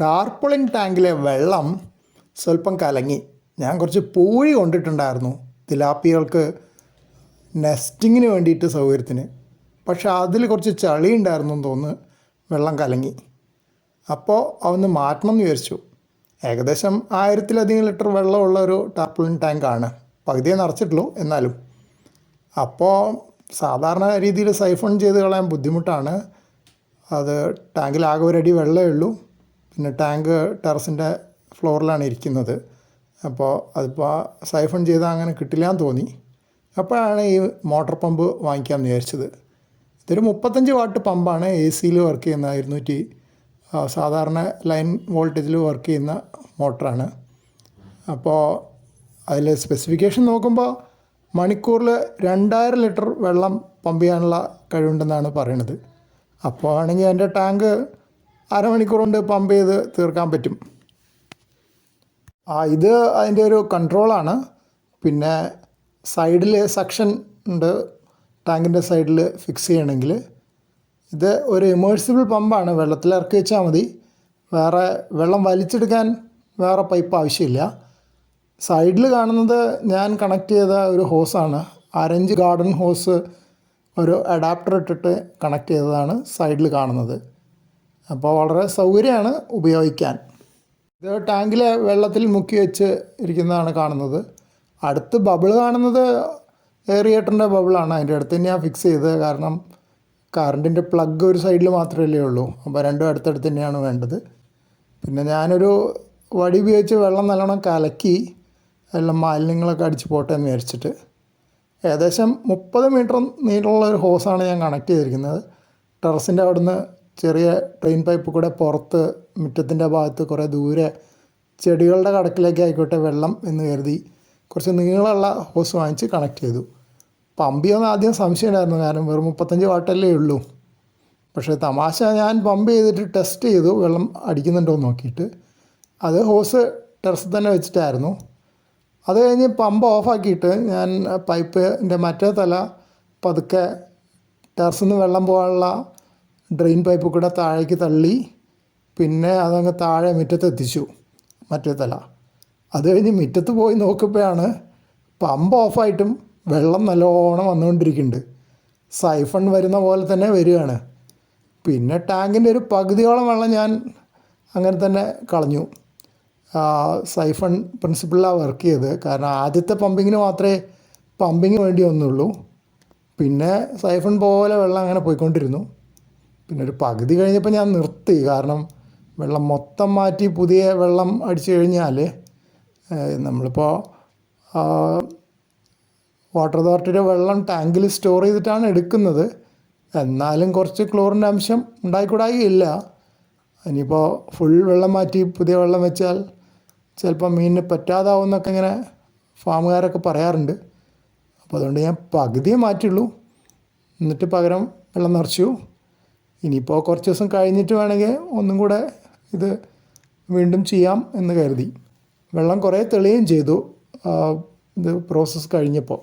ടാർപ്പൊളിൻ ടാങ്കിലെ വെള്ളം സ്വല്പം കലങ്ങി. ഞാൻ കുറച്ച് പൂഴി കൊണ്ടിട്ടുണ്ടായിരുന്നു തിലാപ്പികൾക്ക് നെസ്റ്റിങ്ങിന് വേണ്ടിയിട്ട് സൗകര്യത്തിന്. പക്ഷേ അതിൽ കുറച്ച് ചളി ഉണ്ടായിരുന്നു എന്ന് തോന്നുന്നു വെള്ളം കലങ്ങി. അപ്പോൾ അവന്ന് മാറ്റണം എന്ന് വിചാരിച്ചു. ഏകദേശം ആയിരത്തിലധികം ലിറ്റർ വെള്ളമുള്ള ഒരു ടാർപ്പൊളിൻ ടാങ്കാണ്. പകുതിയെ നിറച്ചിട്ടുള്ളൂ എന്നാലും. അപ്പോൾ സാധാരണ രീതിയിൽ സൈഫൺ ചെയ്ത് കളയാൻ ബുദ്ധിമുട്ടാണ്. അത് ടാങ്കിൽ ആകെ ഒരടി വെള്ളമേ ഉള്ളൂ. പിന്നെ ടാങ്ക് ടെറസിന്റെ ഫ്ലോറിലാണ് ഇരിക്കുന്നത്. അപ്പോൾ അതിപ്പോൾ സൈഫൺ ചെയ്താൽ അങ്ങനെ കിട്ടില്ല എന്ന് തോന്നി. അപ്പോഴാണ് ഈ മോട്ടോർ പമ്പ് വാങ്ങിക്കാൻ വിചാരിച്ചത്. ഇതൊരു മുപ്പത്തഞ്ച് വാട്ട് പമ്പാണ് എ സിയിൽ വർക്ക് ചെയ്യുന്ന ഇരുന്നൂറ്റി സാധാരണ ലൈൻ വോൾട്ടേജിൽ വർക്ക് ചെയ്യുന്ന മോട്ടറാണ്. അപ്പോൾ അതിൽ സ്പെസിഫിക്കേഷൻ നോക്കുമ്പോൾ മണിക്കൂറിൽ രണ്ടായിരം ലിറ്റർ വെള്ളം പമ്പ് ചെയ്യാനുള്ള കഴിവുണ്ടെന്നാണ് പറയണത്. അപ്പോൾ ആണെങ്കിൽ എന്റെ ടാങ്ക് അരമണിക്കൂർ കൊണ്ട് പമ്പ് ചെയ്ത് തീർക്കാൻ പറ്റും. ആ ഇത് അതിന്റെ ഒരു കൺട്രോളാണ് പിന്നെ സൈഡിൽ സക്ഷൻ ഉണ്ട്. ടാങ്കിന്റെ സൈഡിൽ ഫിക്സ് ചെയ്യണമെങ്കിൽ. ഇത് ഒരു ഇമേഴ്സിബിൾ പമ്പാണ് വെള്ളത്തിൽ ഇറക്കി വെച്ചാൽ മതി. വേറെ വെള്ളം വലിച്ചെടുക്കാൻ വേറെ പൈപ്പ് ആവശ്യമില്ല. സൈഡിൽ കാണുന്നത് ഞാൻ കണക്ട് ചെയ്ത ഒരു ഹോസാണ് അരഞ്ച് ഗാർഡൻ ഹോസ് ഒരു അഡാപ്റ്റർ ഇട്ടിട്ട് കണക്ട് ചെയ്തതാണ് സൈഡിൽ കാണുന്നത്. അപ്പോൾ വളരെ സൗകര്യമാണ് ഉപയോഗിക്കാൻ. ഇത് ടാങ്കിലെ വെള്ളത്തിൽ മുക്കി വെച്ച് ഇരിക്കുന്നതാണ് കാണുന്നത്. അടുത്ത് ബബിൾ കാണുന്നത് എയറിയേറ്ററിന്റെ ബബിളാണ്. അതിന്റെ അടുത്ത് തന്നെയാണ് ഫിക്സ് ചെയ്തത്. കാരണം കറണ്ടിന്റെ പ്ലഗ് ഒരു സൈഡിൽ മാത്രമല്ലേ ഉള്ളൂ. അപ്പോൾ രണ്ടും അടുത്തടുത്ത് തന്നെയാണ് വേണ്ടത്. പിന്നെ ഞാനൊരു വടി ഉപയോഗിച്ച് വെള്ളം നല്ലോണം കലക്കി എല്ലാം മാലിന്യങ്ങളൊക്കെ അടിച്ച് പോട്ടെ എന്ന് വിചാരിച്ചിട്ട്. ഏകദേശം മുപ്പത് മീറ്റർ നീളമുള്ള ഒരു ഹോസാണ് ഞാൻ കണക്ട് ചെയ്തിരിക്കുന്നത്. ടെറസിന്റെ അവിടുന്ന് ചെറിയ ട്രെയിൻ പൈപ്പ് കൂടെ പുറത്ത് മുറ്റത്തിന്റെ ഭാഗത്ത് കുറേ ദൂരെ ചെടികളുടെ കടക്കിലേക്ക് ആയിക്കോട്ടെ വെള്ളം എന്ന് കരുതി കുറച്ച് നീളമുള്ള ഹോസ് വാങ്ങിച്ച് കണക്ട് ചെയ്തു. പമ്പിയൊന്ന് ആദ്യം സംശയമുണ്ടായിരുന്നു കാരണം വെറും മുപ്പത്തഞ്ച് വാട്ടല്ലേ ഉള്ളൂ. പക്ഷേ തമാശ ഞാൻ പമ്പ് ചെയ്തിട്ട് ടെസ്റ്റ് ചെയ്തു. വെള്ളം അടിക്കുന്നുണ്ടോ എന്ന് നോക്കിയിട്ട്. അത് ഹോസ് ടെറസിൽ തന്നെ വെച്ചിട്ടായിരുന്നു. അത് കഴിഞ്ഞ് പമ്പ് ഓഫാക്കിയിട്ട് ഞാൻ പൈപ്പിന്റെ മറ്റേ തല പതുക്കെ ടെറസിൽ നിന്ന് വെള്ളം പോകാനുള്ള ഡ്രെയിൻ പൈപ്പ് കൂടെ താഴേക്ക് തള്ളി പിന്നെ അതങ്ങ് താഴെ മുറ്റത്ത് എത്തിച്ചു മറ്റേ തല. അത് കഴിഞ്ഞ് മുറ്റത്ത് പോയി നോക്കുമ്പോഴാണ് പമ്പ് ഓഫായിട്ടും വെള്ളം നല്ലോണം വന്നുകൊണ്ടിരിക്കുന്നുണ്ട്. സൈഫൺ വരുന്ന പോലെ തന്നെ വരികയാണ്. പിന്നെ ടാങ്കിന്റെ ഒരു പകുതിയോളം വെള്ളം ഞാൻ അങ്ങനെ തന്നെ കളഞ്ഞു. സൈഫൺ പ്രിൻസിപ്പിളിലാണ് വർക്ക് ചെയ്തത്. കാരണം ആദ്യത്തെ പമ്പിങ്ങിന് മാത്രമേ പമ്പിങ്ങിന് വേണ്ടി വന്നുള്ളൂ. പിന്നെ സൈഫൺ പോലെ വെള്ളം അങ്ങനെ പോയിക്കൊണ്ടിരുന്നു. പിന്നെ ഒരു പകുതി കഴിഞ്ഞപ്പോൾ ഞാൻ നിർത്തി. കാരണം വെള്ളം മൊത്തം മാറ്റി പുതിയ വെള്ളം അടിച്ചു കഴിഞ്ഞാൽ നമ്മളിപ്പോൾ വാട്ടർ അതോറിറ്റിയുടെ വെള്ളം ടാങ്കിൽ സ്റ്റോർ ചെയ്തിട്ടാണ് എടുക്കുന്നത്. എന്നാലും കുറച്ച് ക്ലോറിന്റെ അംശം ഉണ്ടായിക്കൂടായില്ല. ഇനിയിപ്പോൾ ഫുൾ വെള്ളം മാറ്റി പുതിയ വെള്ളം വെച്ചാൽ ചിലപ്പോൾ മീനിന് പറ്റാതാവുമെന്നൊക്കെ ഇങ്ങനെ ഫാമുകാരൊക്കെ പറയാറുണ്ട്. അപ്പോൾ അതുകൊണ്ട് ഞാൻ പകുതിയെ മാറ്റുള്ളൂ എന്നിട്ട് പകരം വെള്ളം നിറച്ചു. ഇനിയിപ്പോൾ കുറച്ച് ദിവസം കഴിഞ്ഞിട്ട് വേണമെങ്കിൽ ഒന്നും കൂടെ ഇത് വീണ്ടും ചെയ്യാം എന്ന് കരുതി. വെള്ളം കുറേ തെളിയുകയും ചെയ്തു. ഇത് പ്രോസസ്സ് കഴിഞ്ഞപ്പോൾ.